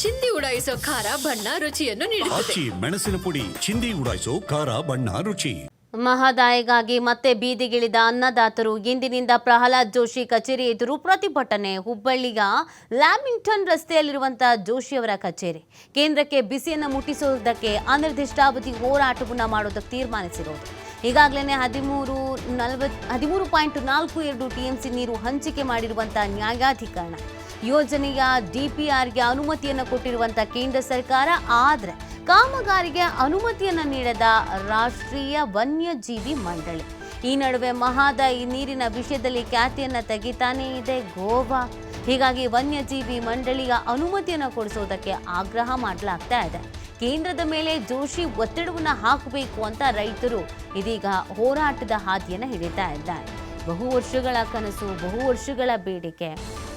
ಚಿಂದಿ ಉಡಾಯಿಸೋ ಖಾರ ಬಣ್ಣ ರುಚಿಯನ್ನು ನೀಡುತ್ತದೆ. ಆಚಿ ಮೆಣಸಿನ ಪುಡಿ ಚಿಂದಿ ಉಡಾಯಿಸೋ ಖಾರ ಬಣ್ಣ ರುಚಿ. ಮಹದಾಯಿಗಾಗಿ ಮತ್ತೆ ಬೀದಿಗಿಳಿದ ಅನ್ನದಾತರು ಇಂದಿನಿಂದ ಪ್ರಹ್ಲಾದ್ ಜೋಶಿ ಕಚೇರಿ ಎದುರು ಪ್ರತಿಭಟನೆ. ಹುಬ್ಬಳ್ಳಿಯ ಲ್ಯಾಮಿಂಗ್ಟನ್ ರಸ್ತೆಯಲ್ಲಿರುವಂತಹ ಜೋಶಿಯವರ ಕಚೇರಿ. ಕೇಂದ್ರಕ್ಕೆ ಬಿಸಿಯನ್ನು ಮುಟ್ಟಿಸುವುದಕ್ಕೆ ಅನಿರ್ದಿಷ್ಟಾವಧಿ ಹೋರಾಟವನ್ನು ಮಾಡೋದಕ್ಕೆ ತೀರ್ಮಾನಿಸಿರೋದು. ಈಗಾಗಲೇ ಹದಿಮೂರು ನಲವತ್ ಹದಿಮೂರು ಪಾಯಿಂಟ್ ನಾಲ್ಕು ಎರಡು ಟಿಎಂಸಿ ನೀರು ಹಂಚಿಕೆ ಮಾಡಿರುವಂತಹ ನ್ಯಾಯಾಧಿಕರಣ. ಯೋಜನೆಯ ಡಿಪಿಆರ್ಗೆ ಅನುಮತಿಯನ್ನು ಕೊಟ್ಟಿರುವಂತ ಕೇಂದ್ರ ಸರ್ಕಾರ, ಆದರೆ ಕಾಮಗಾರಿಗೆ ಅನುಮತಿಯನ್ನು ನೀಡದ ರಾಷ್ಟ್ರೀಯ ವನ್ಯಜೀವಿ ಮಂಡಳಿ. ಈ ನಡುವೆ ಮಹಾದಾಯಿ ನೀರಿನ ವಿಷಯದಲ್ಲಿ ಖ್ಯಾತಿಯನ್ನು ತೆಗಿತಾನೇ ಇದೆ ಗೋವಾ. ಹೀಗಾಗಿ ವನ್ಯಜೀವಿ ಮಂಡಳಿಯ ಅನುಮತಿಯನ್ನು ಕೊಡಿಸೋದಕ್ಕೆ ಆಗ್ರಹ ಮಾಡಲಾಗ್ತಾ ಇದೆ. ಕೇಂದ್ರದ ಮೇಲೆ ಜೋಶಿ ಒತ್ತಡವನ್ನು ಹಾಕಬೇಕು ಅಂತ ರೈತರು ಇದೀಗ ಹೋರಾಟದ ಹಾದಿಯನ್ನು ಹಿಡಿತಾ ಇದ್ದಾರೆ. ಬಹು ವರ್ಷಗಳ ಕನಸು, ಬಹು ವರ್ಷಗಳ ಬೇಡಿಕೆ.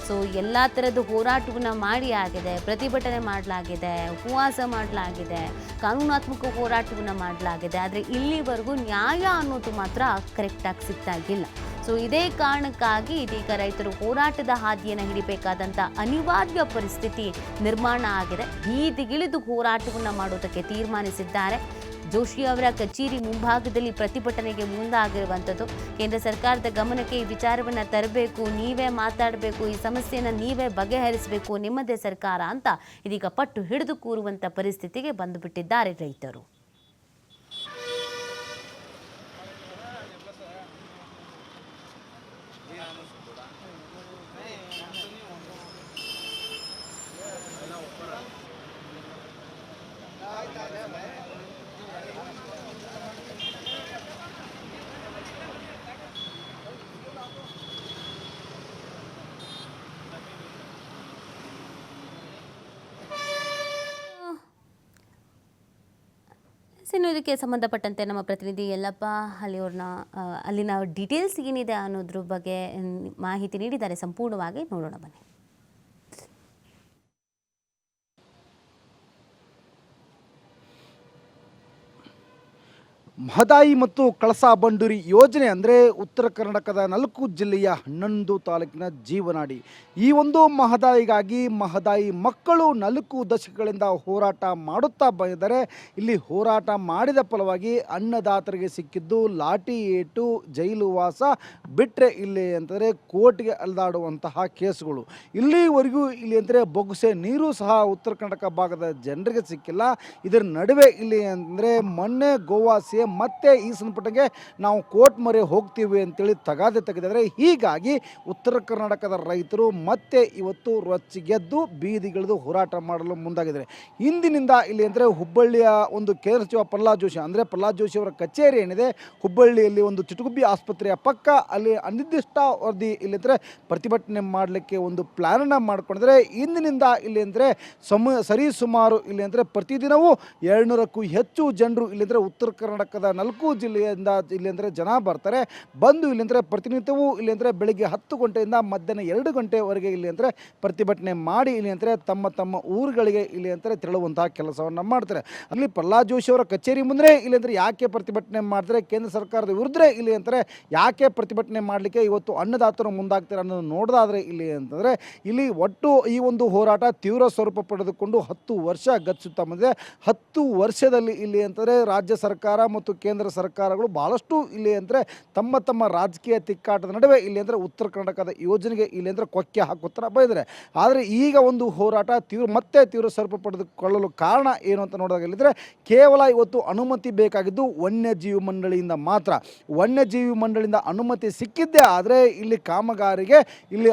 ಸೊ ಎಲ್ಲ ಥರದ ಹೋರಾಟವನ್ನು ಮಾಡಿ ಆಗಿದೆ, ಪ್ರತಿಭಟನೆ ಮಾಡಲಾಗಿದೆ, ಉಪವಾಸ ಮಾಡಲಾಗಿದೆ, ಕಾನೂನಾತ್ಮಕ ಹೋರಾಟವನ್ನು ಮಾಡಲಾಗಿದೆ. ಆದರೆ ಇಲ್ಲಿವರೆಗೂ ನ್ಯಾಯ ಅನ್ನೋದು ಮಾತ್ರ ಕರೆಕ್ಟಾಗಿ ಸಿಗ್ತಾಗಿಲ್ಲ ಸೊ ಇದೇ ಕಾರಣಕ್ಕಾಗಿ ಇದೀಗ ರೈತರು ಹೋರಾಟದ ಹಾದಿಯನ್ನು ಹಿಡಿಬೇಕಾದಂಥ ಅನಿವಾರ್ಯ ಪರಿಸ್ಥಿತಿ ನಿರ್ಮಾಣ ಆಗಿದೆ. ಬೀದಿಗಿಳಿದು ಹೋರಾಟವನ್ನು ಮಾಡೋದಕ್ಕೆ ತೀರ್ಮಾನಿಸಿದ್ದಾರೆ. ಜೋಶಿ ಅವರ ಕಚೇರಿ ಮುಂಭಾಗದಲ್ಲಿ ಪ್ರತಿಭಟನೆಗೆ ಮುಂದಾಗಿರುವಂಥದ್ದು. ಕೇಂದ್ರ ಸರ್ಕಾರದ ಗಮನಕ್ಕೆ ಈ ವಿಚಾರವನ್ನು ತರಬೇಕು, ನೀವೇ ಮಾತಾಡಬೇಕು, ಈ ಸಮಸ್ಯೆಯನ್ನು ನೀವೇ ಬಗೆಹರಿಸಬೇಕು ನಿಮ್ಮದೇ ಸರ್ಕಾರ ಅಂತ ಇದೀಗ ಪಟ್ಟು ಹಿಡಿದು ಕೂರುವಂಥ ಪರಿಸ್ಥಿತಿಗೆ ಬಂದುಬಿಟ್ಟಿದ್ದಾರೆ ರೈತರು. ಇನ್ನು ಇದಕ್ಕೆ ಸಂಬಂಧಪಟ್ಟಂತೆ ನಮ್ಮ ಪ್ರತಿನಿಧಿ ಎಲ್ಲಪ್ಪ ಅಲ್ಲಿ ಅವ್ರನ್ನ ಅಲ್ಲಿನ ಡೀಟೇಲ್ಸ್ ಏನಿದೆ ಅನ್ನೋದ್ರ ಬಗ್ಗೆ ಮಾಹಿತಿ ನೀಡಿದ್ದಾರೆ. ಸಂಪೂರ್ಣವಾಗಿ ನೋಡೋಣ ಬನ್ನಿ. ಮಹದಾಯಿ ಮತ್ತು ಕಳಸಾ ಬಂಡೂರಿ ಯೋಜನೆ ಅಂದರೆ ಉತ್ತರ ಕರ್ನಾಟಕದ ನಾಲ್ಕು ಜಿಲ್ಲೆಯ ಹನ್ನೊಂದು ತಾಲೂಕಿನ ಜೀವನಾಡಿ. ಈ ಒಂದು ಮಹದಾಯಿಗಾಗಿ ಮಹದಾಯಿ ಮಕ್ಕಳು ನಾಲ್ಕು ದಶಕಗಳಿಂದ ಹೋರಾಟ ಮಾಡುತ್ತಾ ಬಂದಿದ್ದಾರೆ. ಇಲ್ಲಿ ಹೋರಾಟ ಮಾಡಿದ ಫಲವಾಗಿ ಅನ್ನದಾತರಿಗೆ ಸಿಕ್ಕಿದ್ದು ಲಾಠಿ ಏಟು, ಜೈಲು ವಾಸ ಬಿಟ್ಟರೆ ಇಲ್ಲಿ ಅಂತಂದರೆ ಕೋರ್ಟ್ಗೆ ಅಲ್ದಾಡುವಂತಹ ಕೇಸುಗಳು. ಇಲ್ಲಿವರೆಗೂ ಇಲ್ಲಿ ಅಂದರೆ ಬೊಗುಸೆ ನೀರು ಸಹ ಉತ್ತರ ಕರ್ನಾಟಕ ಭಾಗದ ಜನರಿಗೆ ಸಿಕ್ಕಿಲ್ಲ. ಇದರ ನಡುವೆ ಇಲ್ಲಿ ಅಂದರೆ ಮೊನ್ನೆ ಗೋವಾ ಸಿ ಮತ್ತೆ ಈ ಸಂಪುಟಕ್ಕೆ ನಾವು ಕೋರ್ಟ್ ಮೊರೆ ಹೋಗ್ತೀವಿ ಅಂತೇಳಿ ತಗಾದೆ ತೆಗೆದಿದ್ದಾರೆ ಹೀಗಾಗಿ ಉತ್ತರ ಕರ್ನಾಟಕದ ರೈತರು ಮತ್ತೆ ಇವತ್ತು ರೊಚ್ಚಿಗೆದ್ದು ಬೀದಿಗಿಳಿದು ಹೋರಾಟ ಮಾಡಲು ಮುಂದಾಗಿದ್ದಾರೆ. ಇಂದಿನಿಂದ ಇಲ್ಲಿ ಅಂದರೆ ಹುಬ್ಬಳ್ಳಿಯ ಒಂದು ಕೇಂದ್ರ ಸಚಿವ ಪ್ರಹ್ಲಾದ್ ಜೋಶಿ, ಅಂದರೆ ಪ್ರಹ್ಲಾದ್ ಜೋಶಿ ಅವರ ಕಚೇರಿ ಏನಿದೆ, ಹುಬ್ಬಳ್ಳಿಯಲ್ಲಿ ಒಂದು ಚಿಟುಗುಬ್ಬಿ ಆಸ್ಪತ್ರೆಯ ಪಕ್ಕ ಅಲ್ಲಿ ಅನಿರ್ದಿಷ್ಟ ವರದಿ ಇಲ್ಲಿ ಅಂದರೆ ಪ್ರತಿಭಟನೆ ಮಾಡಲಿಕ್ಕೆ ಒಂದು ಪ್ಲ್ಯಾನನ್ನು ಮಾಡಿಕೊಂಡಿದ್ರೆ ಇಂದಿನಿಂದ ಇಲ್ಲಿ ಅಂದರೆ ಸಮ, ಸರಿ ಸುಮಾರು ಇಲ್ಲಿ ಅಂದರೆ ಪ್ರತಿದಿನವೂ ಎರಡುನೂರಕ್ಕೂ ಹೆಚ್ಚು ಜನರು ಇಲ್ಲಿ ಅಂದರೆ ಉತ್ತರ ಕರ್ನಾಟಕದ ನಾಲ್ಕು ಜಿಲ್ಲೆಯಿಂದ ಇಲ್ಲಿ ಅಂದರೆ ಜನ ಬರ್ತಾರೆ. ಬಂದು ಇಲ್ಲಿ ಅಂದರೆ ಪ್ರತಿನಿತ್ಯವೂ ಇಲ್ಲಿ ಅಂದರೆ ಬೆಳಿಗ್ಗೆ ಹತ್ತು ಗಂಟೆಯಿಂದ ಮಧ್ಯಾಹ್ನ ಎರಡು ಗಂಟೆವರೆಗೆ ಇಲ್ಲಿ ಅಂದರೆ ಪ್ರತಿಭಟನೆ ಮಾಡಿ ಇಲ್ಲಿ ಅಂದರೆ ತಮ್ಮ ತಮ್ಮ ಊರುಗಳಿಗೆ ಇಲ್ಲಿ ಅಂದರೆ ತೆರಳುವಂತಹ ಕೆಲಸವನ್ನು ಮಾಡ್ತಾರೆ. ಅಲ್ಲಿ ಪ್ರಹ್ಲಾದ್ ಜೋಶಿ ಅವರ ಕಚೇರಿ ಮುಂದೆ ಇಲ್ಲಿ ಅಂದರೆ ಯಾಕೆ ಪ್ರತಿಭಟನೆ ಮಾಡ್ತಾರೆ? ಕೇಂದ್ರ ಸರ್ಕಾರದ ವಿರುದ್ಧ ಇಲ್ಲಿ ಅಂದರೆ ಯಾಕೆ ಪ್ರತಿಭಟನೆ ಮಾಡಲಿಕ್ಕೆ ಇವತ್ತು ಅನ್ನದಾತರು ಮುಂದಾಗ್ತಾರೆ ಅನ್ನೋದು ನೋಡೋದಾದರೆ ಇಲ್ಲಿ ಅಂತಂದರೆ ಇಲ್ಲಿ ಒಟ್ಟು ಈ ಒಂದು ಹೋರಾಟ ತೀವ್ರ ಸ್ವರೂಪ ಪಡೆದುಕೊಂಡು ಹತ್ತು ವರ್ಷ ಗತಿಸುತ್ತಾ ಬಂದಿದೆ ಹತ್ತು ವರ್ಷದಲ್ಲಿ ಇಲ್ಲಿ ಅಂತಂದರೆ ರಾಜ್ಯ ಸರ್ಕಾರ ಮತ್ತು ಕೇಂದ್ರ ಸರ್ಕಾರಗಳು ಭಾಳಷ್ಟು ಇಲ್ಲಿ ಅಂದರೆ ತಮ್ಮ ತಮ್ಮ ರಾಜಕೀಯ ತಿಕ್ಕಾಟದ ನಡುವೆ ಇಲ್ಲಿ ಅಂದರೆ ಉತ್ತರ ಕರ್ನಾಟಕದ ಯೋಜನೆಗೆ ಇಲ್ಲಿ ಅಂದರೆ ಕೊಕ್ಕೆ ಹಾಕುತ್ತಾ ಬಂದಿದ್ದಾರೆ ಆದರೆ ಈಗ ಒಂದು ಹೋರಾಟ ತೀವ್ರ ಮತ್ತೆ ತೀವ್ರ ಸ್ವರೂಪ ಪಡೆದುಕೊಳ್ಳಲು ಕಾರಣ ಏನು ಅಂತ ನೋಡಿದಾಗ ಇಲ್ಲಿದ್ರೆ ಕೇವಲ ಇವತ್ತು ಅನುಮತಿ ಬೇಕಾಗಿದ್ದು ವನ್ಯಜೀವಿ ಮಂಡಳಿಯಿಂದ ಮಾತ್ರ. ವನ್ಯಜೀವಿ ಮಂಡಳಿಯಿಂದ ಅನುಮತಿ ಸಿಕ್ಕಿದ್ದೇ ಆದರೆ ಇಲ್ಲಿ ಕಾಮಗಾರಿಗೆ ಇಲ್ಲಿ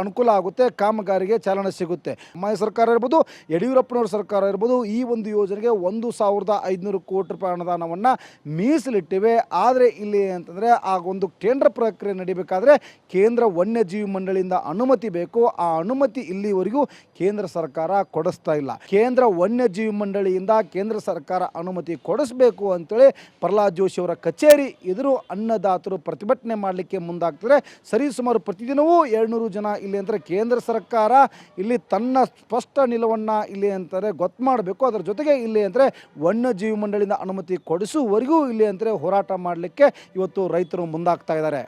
ಅನುಕೂಲ ಆಗುತ್ತೆ, ಕಾಮಗಾರಿಗೆ ಚಾಲನೆ ಸಿಗುತ್ತೆ. ನಮ್ಮ ಸರ್ಕಾರ ಇರ್ಬೋದು, ಯಡಿಯೂರಪ್ಪನವರ ಸರ್ಕಾರ ಇರ್ಬೋದು ಈ ಒಂದು ಯೋಜನೆಗೆ ಒಂದು ಸಾವಿರದ ಐದುನೂರು ಕೋಟಿ ರೂಪಾಯಿ ಅನುದಾನವನ್ನು ಮೀಸಲಿಟ್ಟಿವೆ. ಆದರೆ ಇಲ್ಲಿ ಅಂತಂದರೆ ಆ ಒಂದು ಟೆಂಡರ್ ಪ್ರಕ್ರಿಯೆ ನಡೀಬೇಕಾದ್ರೆ ಕೇಂದ್ರ ವನ್ಯಜೀವಿ ಮಂಡಳಿಯಿಂದ ಅನುಮತಿ ಬೇಕು. ಆ ಅನುಮತಿ ಇಲ್ಲಿವರೆಗೂ ಕೇಂದ್ರ ಸರ್ಕಾರ ಕೊಡಿಸ್ತಾ ಇಲ್ಲ. ಕೇಂದ್ರ ವನ್ಯಜೀವಿ ಮಂಡಳಿಯಿಂದ ಕೇಂದ್ರ ಸರ್ಕಾರ ಅನುಮತಿ ಕೊಡಿಸ್ಬೇಕು ಅಂತೇಳಿ ಪ್ರಹ್ಲಾದ್ ಜೋಶಿ ಅವರ ಕಚೇರಿ ಎದುರು ಅನ್ನದಾತರು ಪ್ರತಿಭಟನೆ ಮಾಡಲಿಕ್ಕೆ ಮುಂದಾಗ್ತಾರೆ ಸರಿಸುಮಾರು ಪ್ರತಿದಿನವೂ ಏಳ್ನೂರು ಜನ ಇಲ್ಲಿ ಅಂದರೆ ಕೇಂದ್ರ ಸರ್ಕಾರ ಇಲ್ಲಿ ತನ್ನ ಸ್ಪಷ್ಟ ನಿಲುವನ್ನು ಇಲ್ಲಿ ಅಂತಾರೆ ಗೊತ್ತು ಮಾಡಬೇಕು. ಅದರ ಜೊತೆಗೆ ಇಲ್ಲಿ ಅಂದರೆ ವನ್ಯಜೀವಿ ಮಂಡಳಿಯಿಂದ ಅನುಮತಿ ಕೊಡಿಸುವವರೆಗೂ ಇಲ್ಲಿ ಅಂದರೆ ಹೋರಾಟ ಮಾಡಲಿಕ್ಕೆ ಇವತ್ತು ರೈತರು ಮುಂದಾಗ್ತಾ ಇದ್ದಾರೆ.